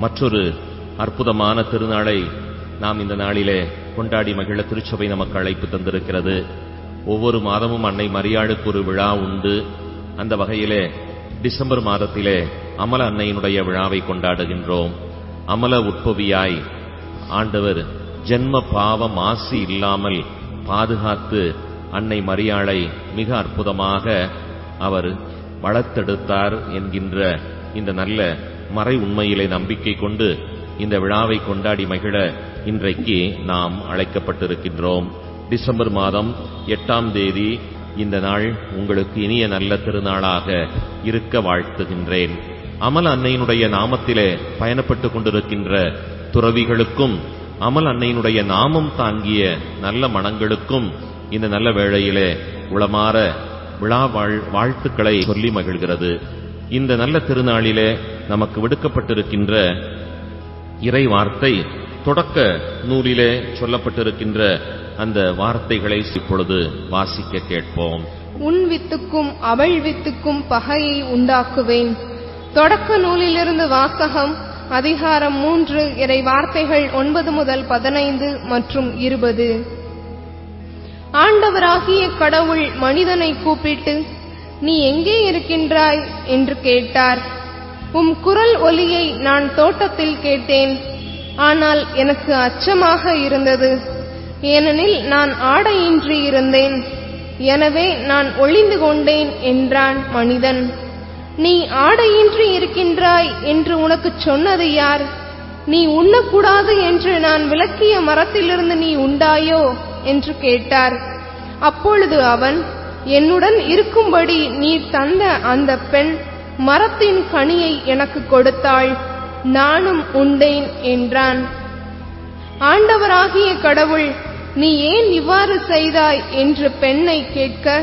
மற்றொரு அற்புதமான திருநாளை நாம் இந்த நாளிலே கொண்டாடி மகிழ திருச்சபை நமக்கு அழைப்பு தந்திருக்கிறது. ஒவ்வொரு மாதமும் அன்னை மரியாளுக்கு ஒரு விழா உண்டு. அந்த வகையிலே டிசம்பர் மாதத்திலே அமல அன்னையினுடைய விழாவை கொண்டாடுகின்றோம். அமல உட்பவியாய் ஆண்டவர் ஜென்ம பாவ மாசி இல்லாமல் பாதுகாத்து அன்னை மரியாளை மிக அற்புதமாக அவர் வளர்த்தெடுத்தார் என்கின்ற இந்த நல்ல மறை உண்மையிலே நம்பிக்கை கொண்டு இந்த விழாவை கொண்டாடி மகிழ இன்றைக்கு நாம் அழைக்கப்பட்டிருக்கின்றோம். டிசம்பர் மாதம் எட்டாம் தேதி இந்த நாள் உங்களுக்கு இனிய நல்ல திருநாளாக இருக்க வாழ்த்துகின்றேன். அமல் அன்னையினுடைய நாமத்திலே பயணப்பட்டுக் கொண்டிருக்கின்ற துறவிகளுக்கும் அமல் அன்னையினுடைய நாமம் தாங்கிய நல்ல மனங்களுக்கும் இந்த நல்ல வேளையிலே உளமாற விழா வாழ் வாழ்த்துக்களை சொல்லி மகிழ்கிறது. இந்த நல்ல திருநாளிலே நமக்கு விடுக்கப்பட்டிருக்கின்ற இறை வார்த்தை தொடக்க நூலிலே சொல்லப்பட்டிருக்கின்ற அந்த வார்த்தைகளை இப்பொழுது வாசிக்க கேட்போம். உன் வித்துக்கும் அவள் வித்துக்கும் பகையை உண்டாக்குவேன். தொடக்க நூலிலிருந்து வாசகம் அதிகாரம் மூன்று இறை வார்த்தைகள் ஒன்பது முதல் பதினைந்து மற்றும் இருபது. ஆண்டவராகிய கடவுள் மனிதனை கூப்பிட்டு நீ எங்கே இருக்கின்றாய்? என்று கேட்டார். உம் குரல் ஒலியை நான் தோட்டத்தில் கேட்டேன். ஆனால் எனக்கு அச்சமாக இருந்தது. ஏனெனில் நான் ஆடையின்றி இருந்தேன். எனவே நான் ஒளிந்து கொண்டேன் என்றான் மனிதன். நீ ஆடையின்றி இருக்கின்றாய் என்று உனக்குச் சொன்னது யார்? நீ உண்ணக்கூடாது என்று நான் விளக்கிய மரத்திலிருந்து நீ உண்டாயோ? என்று கேட்டார். அப்பொழுது அவன் என்னுடன் இருக்கும்படி நீ தந்த அந்த பெண் மரத்தின் கனியை எனக்கு கொடுத்தாள். நானும் உண்டேன் என்றான். ஆண்டவராகிய கடவுள் நீ ஏன் இவ்வாறு செய்தாய் என்று பெண்ணை கேட்க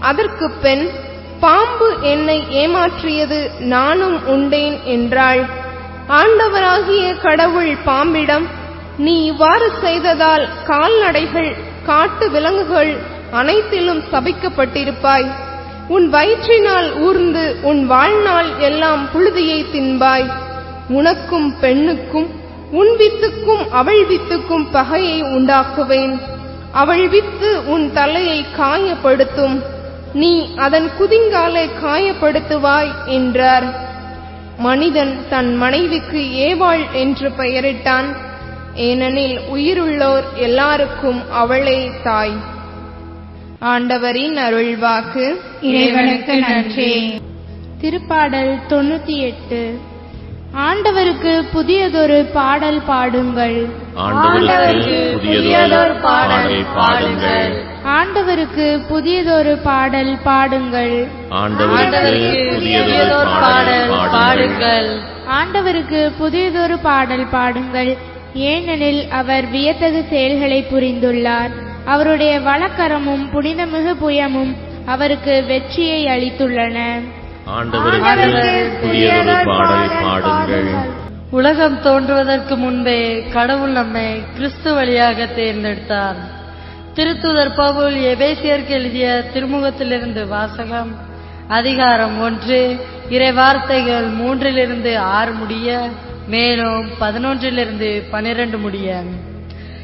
அதற்கு பெண் பாம்பு என்னை ஏமாற்றியது நானும் உண்டேன் என்றாள். ஆண்டவராகிய கடவுள் பாம்பிடம் நீ இவ்வாறு செய்ததால் கால்நடைகள் காட்டு விலங்குகள் அனைத்திலும் சபிக்கப்பட்டிருப்பாய். உன் வயிற்றினால் ஊர்ந்து உன் வாழ்நாள் எல்லாம் புழுதியை தின்பாய். உனக்கும் பெண்ணுக்கும் உன் வித்துக்கும் அவள் வித்துக்கும் பகையை உண்டாக்குவேன். அவள் வித்து உன் தலையை காயப்படுத்தும். நீ அதன் குதிங்காலை காயப்படுத்துவாய் என்றார். மனிதன் தன் மனைவிக்கு ஏவாள் என்று பெயரிட்டான். ஏனெனில் உயிருள்ளோர் எல்லாருக்கும் அவளே தாய். ஆண்டவரின் அருள்வாக்கு இறைவனுக்கு நன்றி. திருப்பாடல் தொண்ணூத்தி எட்டு ஆண்டவருக்கு புதியதொரு பாடல் பாடுங்கள். ஆண்டவருக்கு புதியதொரு பாடல் பாடுங்கள். ஆண்டவருக்கு புதியதொரு பாடல் பாடுங்கள். ஆண்டவருக்கு புதியதொரு பாடல் பாடுங்கள். ஆண்டவருக்கு புதியதொரு பாடல் பாடுங்கள். ஏனெனில் அவர் வியத்தகு செயல்களை புரிந்துள்ளார். அவருடைய வழக்கரமும் புனிதமிகு புயமும் அவருக்கு வெற்றியை அளித்துள்ளன. பாடல் பாடுங்கள். உலகம் தோன்றுவதற்கு முன்பே கடவுள் நம்மை கிறிஸ்து வழியாக தேர்ந்தெடுத்தார். திருத்துதர் பவுல் எபேசியருக்கு எழுதிய திருமுகத்திலிருந்து வாசகம் அதிகாரம் ஒன்று இறை வார்த்தைகள் மூன்றிலிருந்து ஆறு முடிய மேலும் பதினொன்றிலிருந்து பனிரெண்டு முடிய.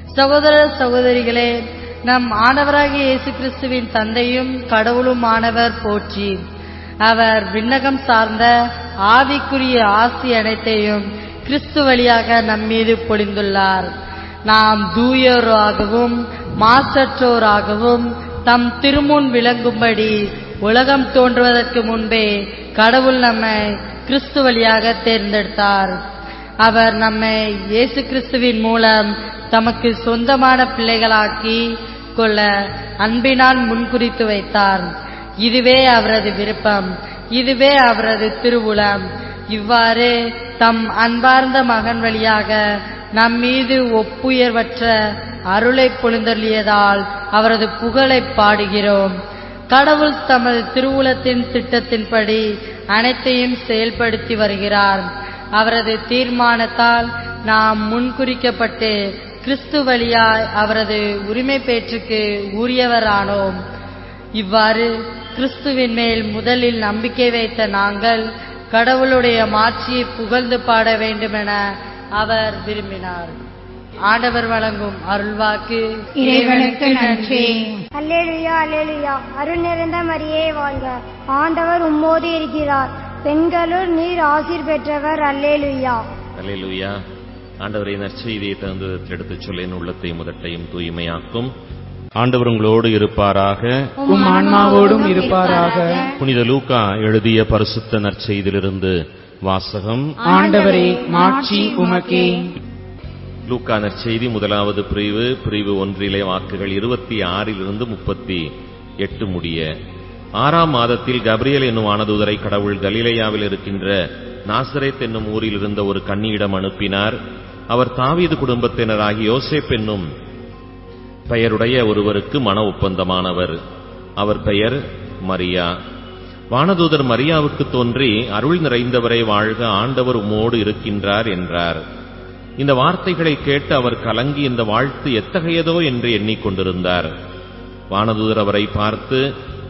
சகோதர சகோதரிகளே நம் ஆண்டவராகிய இயேசு கிறிஸ்துவின் தந்தையும் கடவுளும் ஆனவர் போற்றி. அவர் விண்ணகம் சார்ந்த ஆவிக்குரிய ஆசி அனைத்தையும் கிறிஸ்து வழியாக நம்மீது பொழிந்துள்ளார். நாம் தூயோராகவும் மாசற்றோராகவும் தம் திருமுன் விளங்கும்படி உலகம் தோன்றுவதற்கு முன்பே கடவுள் நம்மை கிறிஸ்து வழியாக தேர்ந்தெடுத்தார். அவர் நம்மை இயேசு கிறிஸ்துவின் மூலம் தமக்கு சொந்தமான பிள்ளைகளாக்கி கொள்ள அன்பினால் முன்குறித்து வைத்தார். இதுவே அவரது விருப்பம். இதுவே அவரது திருவுளம். இவ்வாறு தம் அன்பார்ந்த மகன் வழியாக நம்மீது ஒப்புயர்வற்ற அருளை பொழுந்தள்ளியதால் அவரது புகழை பாடுகிறோம். கடவுள் தமது திருவுளத்தின் திட்டத்தின்படி அனைத்தையும் செயல்படுத்தி வருகிறார். அவரது தீர்மானத்தால் நாம் முன்குறிக்கப்பட்டு கிறிஸ்து வழியாய் அவரது உரிமை பேற்றுக்கு உரியவரானோம் இவ்வாறு கிறிஸ்துவின் மேல் முதலில் நம்பிக்கை வைத்த நாங்கள் கடவுளுடைய மாட்சியை புகழ்ந்து பாட வேண்டுமென அவர் விரும்பினார். ஆண்டவர் வழங்கும் அருள்வாக்கு இறைவனுக்கு நன்றி. அல்லேலுயா அல்லேலுயா. அருள் நிறைந்த மரியே வாழ்க. ஆண்டவர் உம்மோடு இருக்கிறார். பெண்களுள் நீர் ஆசீர் பெற்றவர் அல்லேலுயா. அல்லேலூயா. ஆண்டவரை நற்செய்தியை தந்து எடுத்துச் சொல்லேன் உள்ளத்தை முதட்டையும் தூய்மையாக்கும். ஆண்டவர் உங்களோடு இருப்பாராக. உம் ஆன்மாவோடும் இருப்பாராக. புனித லூக்கா எழுதிய பரிசுத்த நற்செய்தியிலிருந்து வாசகம். ஆண்டவரே மாட்சி உமக்கே. லூக்கா நற்செய்தி முதலாவது பிரிவு. பிரிவு ஒன்றிலே வாக்குகள் இருபத்தி ஆறிலிருந்து முப்பத்தி எட்டு முடிய ஆறாம் மாதத்தில் கப்ரியல் என்னும் வானதூதரை கடவுள் கலிலேயாவில் இருக்கின்ற நாசரேத் என்னும் ஊரில் இருந்த ஒரு கன்னியிடம் அனுப்பினார். அவர் தாவீது குடும்பத்தினராகி யோசேப் என்னும் பெயருடைய ஒருவருக்கு மன ஒப்பந்தமானவர். அவர் பெயர் மரியா. வானதூதர் மரியாவுக்கு தோன்றி அருள் நிறைந்தவரை வாழ்க ஆண்டவர் உம்மோடு இருக்கின்றார் என்றார். இந்த வார்த்தைகளை கேட்டு அவர் கலங்கி இந்த வாழ்த்து எத்தகையதோ என்று எண்ணிக்கொண்டிருந்தார். வானதூதர் அவரை பார்த்து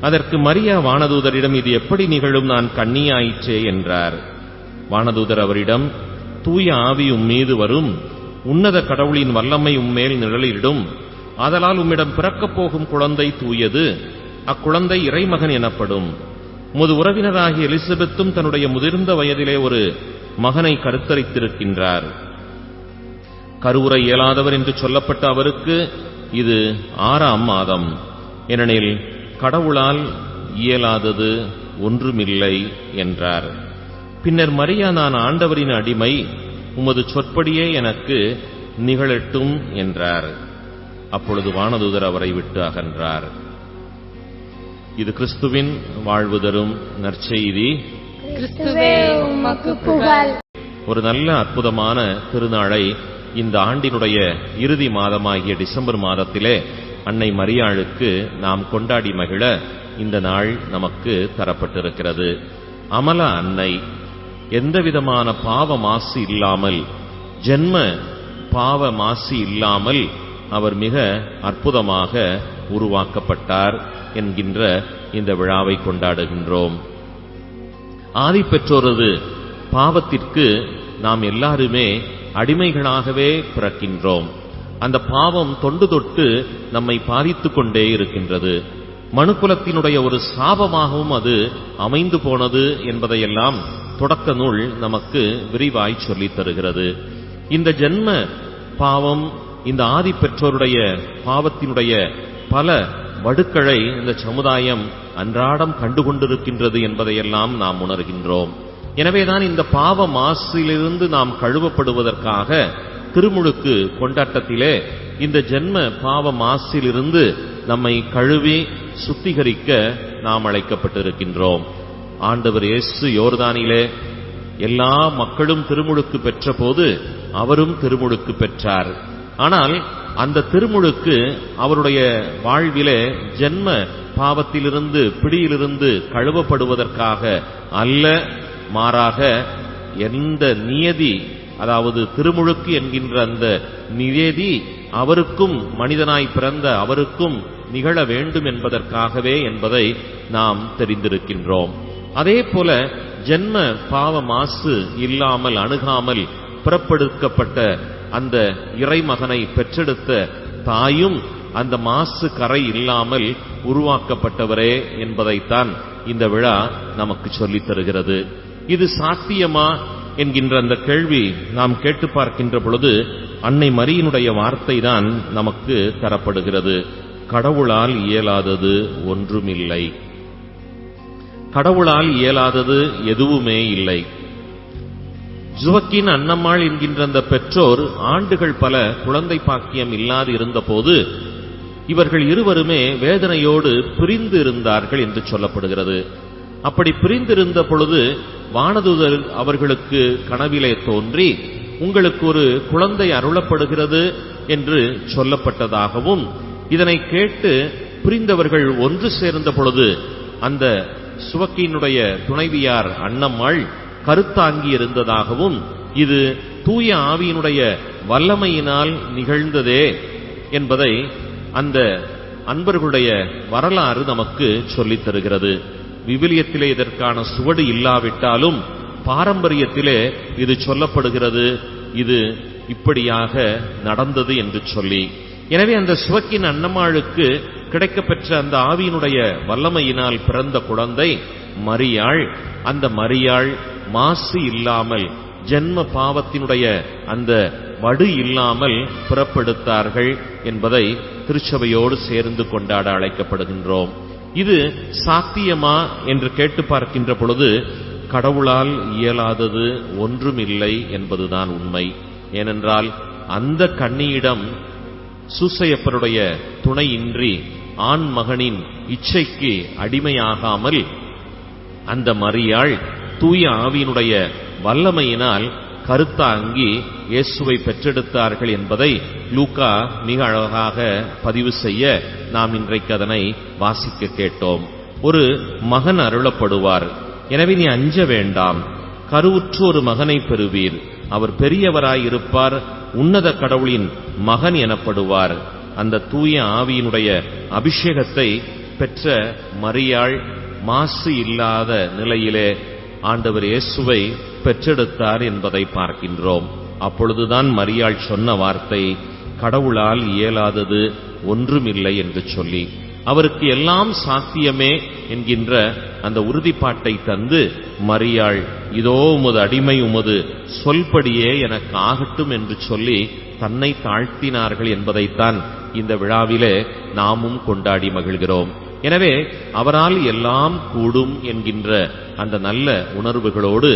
அதற்கு மரியா வானதூதரிடம் இது எப்படி நிகழும்? நான் கண்ணியாயிற்றே என்றார். வானதூதர் அவரிடம் தூய ஆவி உம்மீது வரும். உன்னத கடவுளின் வல்லமை உம்மேல் நிழலிடும். ஆதலால் உம்மிடம் பிறக்கப் போகும் குழந்தை தூயது. அக்குழந்தை இறைமகன் எனப்படும். முது உறவினராகிய எலிசபெத்தும் தன்னுடைய முதிர்ந்த வயதிலே ஒரு மகனை கருத்தரித்திருக்கின்றார். கருவுற இயலாதவர் என்று சொல்லப்பட்ட அவருக்கு இது ஆறாம் மாதம். ஏனெனில் கடவுளால் இயலாதது ஒன்றுமில்லை என்றார். பின்னர் மரியா நான் ஆண்டவரின் அடிமை உமது சொற்படியே எனக்கு நிகழட்டும் என்றார். அப்பொழுது வானதூதர் அவரை விட்டு அகன்றார். இது கிறிஸ்துவின் வாழ்வு தரும் நற்செய்தி. ஒரு நல்ல அற்புதமான திருநாளை இந்த ஆண்டினுடைய இறுதி மாதமாகிய டிசம்பர் மாதத்திலே அன்னை மரியாளுக்கு நாம் கொண்டாடி மகிழ இந்த நாள் நமக்கு தரப்பட்டிருக்கிறது. அமல அன்னை எந்தவிதமான பாவ மாசு இல்லாமல் ஜென்ம பாவ மாசு இல்லாமல் அவர் மிக அற்புதமாக உருவாக்கப்பட்டார் என்கின்ற இந்த விழாவை கொண்டாடுகின்றோம். ஆதி பெற்றோரது பாவத்திற்கு நாம் எல்லாருமே அடிமைகளாகவே பிறக்கின்றோம். அந்த பாவம் தொண்டு தொட்டு நம்மை பாதித்துக் கொண்டே இருக்கின்றது. மனுக்குலத்தினுடைய ஒரு சாபமாகவும் அது அமைந்து போனது என்பதையெல்லாம் தொடக்க நூல் நமக்கு விரிவாய் சொல்லித் தருகிறது. இந்த ஜென்ம பாவம் இந்த ஆதி பெற்றோருடைய பாவத்தினுடைய பல வடுக்களை இந்த சமுதாயம் அன்றாடம் கண்டுகொண்டிருக்கின்றது என்பதையெல்லாம் நாம் உணர்கின்றோம். எனவேதான் இந்த பாவ மாசிலிருந்து நாம் கழுவப்படுவதற்காக திருமுழுக்கு கொண்டாட்டத்திலே இந்த ஜென்ம பாவ மாசிலிருந்து நம்மை கழுவி சுத்திகரிக்க நாம் அழைக்கப்பட்டிருக்கின்றோம். ஆண்டவர் இயேசு யோர்தானிலே எல்லா மக்களும் திருமுழுக்கு பெற்றபோது அவரும் திருமுழுக்கு பெற்றார். ஆனால் அந்த திருமுழுக்கு அவருடைய வாழ்விலே ஜென்ம பாவத்திலிருந்து பிடியிலிருந்து கழுவப்படுவதற்காக அல்ல மாறாக எந்த நியதி அதாவது திருமுழுக்கு என்கின்ற அந்த நிவேதி அவருக்கும் மனிதனாய் பிறந்த அவருக்கும் நிகழ வேண்டும் என்பதற்காகவே என்பதை நாம் தெரிந்திருக்கின்றோம். அதே போல ஜென்ம பாவ மாசு இல்லாமல் அணுகாமல் புறப்படுக்கப்பட்ட அந்த இறைமகனை பெற்றெடுத்த தாயும் அந்த மாசு கரை இல்லாமல் உருவாக்கப்பட்டவரே என்பதைத்தான் இந்த விழா நமக்கு சொல்லித் தருகிறது. இது சாத்தியமா? என்கின்ற அந்த கேள்வி நாம் கேட்டு பார்க்கின்ற பொழுது அன்னை மரியினுடைய வார்த்தை தான் நமக்கு தரப்படுகிறது. கடவுளால் இயலாதது ஒன்றுமில்லை. கடவுளால் இயலாதது எதுவுமே இல்லை. ஜுவக்கின் அன்னம்மாள் என்கின்ற அந்த பெற்றோர் ஆண்டுகள் பல குழந்தை பாக்கியம் இல்லாது இருந்தபோது இவர்கள் இருவருமே வேதனையோடு பிரிந்து இருந்தார்கள் என்று சொல்லப்படுகிறது. அப்படி பிரிந்திருந்த பொழுது வானதுதர் அவர்களுக்கு கனவிலே தோன்றி உங்களுக்கு ஒரு குழந்தை அருளப்படுகிறது என்று சொல்லப்பட்டதாகவும் இதனை கேட்டு புரிந்தவர்கள் ஒன்று சேர்ந்த பொழுது அந்த சுவக்கியினுடைய துணைவியார் அன்னம்மாள் கருத்தாங்கி இருந்ததாகவும் இது தூய ஆவியினுடைய வல்லமையினால் நிகழ்ந்ததே என்பதை அந்த அன்பர்களுடைய வரலாறு நமக்கு சொல்லித் தருகிறது. விவிலியத்திலே இதற்கான சுவடு இல்லாவிட்டாலும் பாரம்பரியத்திலே இது சொல்லப்படுகிறது. இது இப்படியாக நடந்தது என்று சொல்லி. எனவே அந்த சுவக்கின் அன்னம்மாளுக்கு கிடைக்கப்பெற்ற அந்த ஆவியினுடைய வல்லமையினால் பிறந்த குழந்தை மரியாள். அந்த மரியாள் மாசு இல்லாமல் ஜென்ம பாவத்தினுடைய அந்த வடு இல்லாமல் பிறப்பெடுத்தார்கள் என்பதை திருச்சபையோடு சேர்ந்து கொண்டாட அழைக்கப்படுகின்றோம். இது சாத்தியமா என்று கேட்டு பார்க்கின்ற பொழுது கடவுளால் இயலாதது ஒன்றுமில்லை என்பதுதான் உண்மை. ஏனென்றால் அந்த கண்ணியிடம் சூசையப்பருடைய துணையின்றி ஆண் மகனின் இச்சைக்கு அடிமையாகாமல் அந்த மரியாள் தூய ஆவியினுடைய வல்லமையினால் கருத்தாங்கி இயேசுவை பெற்றெடுத்தார்கள் என்பதை லூக்கா மிக அழகாக பதிவு செய்ய நாம் இன்றைக்கு அதனை வாசிக்க கேட்டோம். ஒரு மகன் அருளப்படுவார். எனவே நீ அஞ்ச வேண்டாம். கருவுற்று ஒரு மகனை பெறுவீர். அவர் பெரியவராயிருப்பார் உன்னத கடவுளின் மகன் எனப்படுவார். அந்த தூய ஆவியினுடைய அபிஷேகத்தை பெற்ற மரியாள் மாசு இல்லாத நிலையிலே ஆண்டவர் இயேசுவை பெற்றெடுத்தார் என்பதை பார்க்கின்றோம். அப்பொழுதுதான் மரியாள் சொன்ன வார்த்தை கடவுளால் இயலாதது ஒன்றுமில்லை என்று சொல்லி அவருக்கு எல்லாம் சாத்தியமே என்கின்ற அந்த உறுதிப்பாட்டை தந்து மரியாள் இதோ உமது அடிமை உமது சொல்படியே எனக்கு ஆகட்டும் என்று சொல்லி தன்னை தாழ்த்தினார்கள் என்பதைத்தான் இந்த விழாவிலே நாமும் கொண்டாடி மகிழ்கிறோம். எனவே அவரால் எல்லாம் கூடும் என்கின்ற அந்த நல்ல உணர்வுகளோடு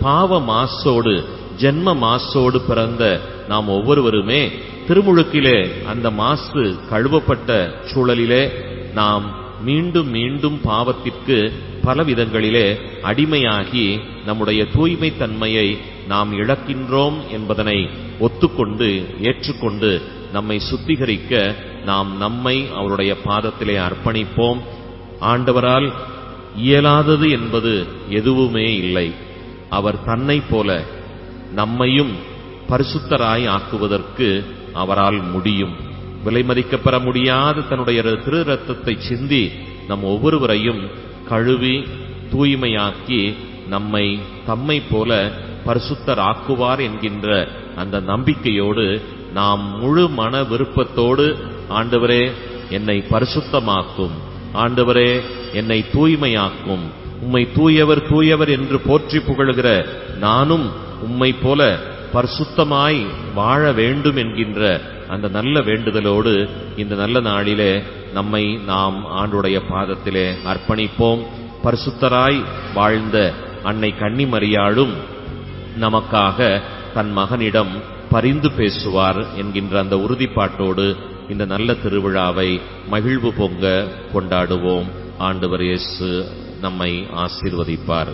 பாவ மாசோடு ஜென்ம மாசோடு பிறந்த நாம் ஒவ்வொருவருமே திருமுழுக்கிலே அந்த மாசு கழுவப்பட்ட சூழலிலே நாம் மீண்டும் மீண்டும் பாவத்திற்கு பல விதங்களிலே அடிமையாகி நம்முடைய தூய்மை தன்மையை நாம் இழக்கின்றோம் என்பதனை ஒத்துக்கொண்டு ஏற்றுக்கொண்டு நம்மை சுத்திகரிக்க நாம் நம்மை அவருடைய பாதத்திலே அர்ப்பணிப்போம். ஆண்டவரால் இயலாதது என்பது எதுவுமே இல்லை. அவர் தன்னை போல நம்மையும் பரிசுத்தராய் ஆக்குவதற்கு அவரால் முடியும். விலை மதிக்கப்பெற முடியாத தன்னுடைய திரு ரத்தத்தை சிந்தி நம் ஒவ்வொருவரையும் கழுவி தூய்மையாக்கி நம்மை தம்மை போல பரிசுத்தராக்குவார் என்கின்ற அந்த நம்பிக்கையோடு நாம் முழு மன விருப்பத்தோடு ஆண்டவரே என்னை பரிசுத்தமாக்கும். ஆண்டவரே என்னை தூய்மையாக்கும். உம்மை தூயவர் தூயவர் என்று போற்றி புகழுகிற நானும் உம்மை போல பரிசுத்தமாய் வாழ வேண்டும் என்கின்ற அந்த நல்ல வேண்டுதலோடு இந்த நல்ல நாளிலே நம்மை நாம் ஆண்டுடைய பாதத்திலே அர்ப்பணிப்போம். பரிசுத்தராய் வாழ்ந்த அன்னை கன்னிமரியாளும் நமக்காக தன் மகனிடம் பரிந்து பேசுவார் என்கின்ற அந்த உறுதிப்பாட்டோடு இந்த நல்ல திருவிழாவை மகிழ்வு பொங்க கொண்டாடுவோம். ஆண்டவர் இயேசு நம்மை ஆசீர்வதிப்பார்.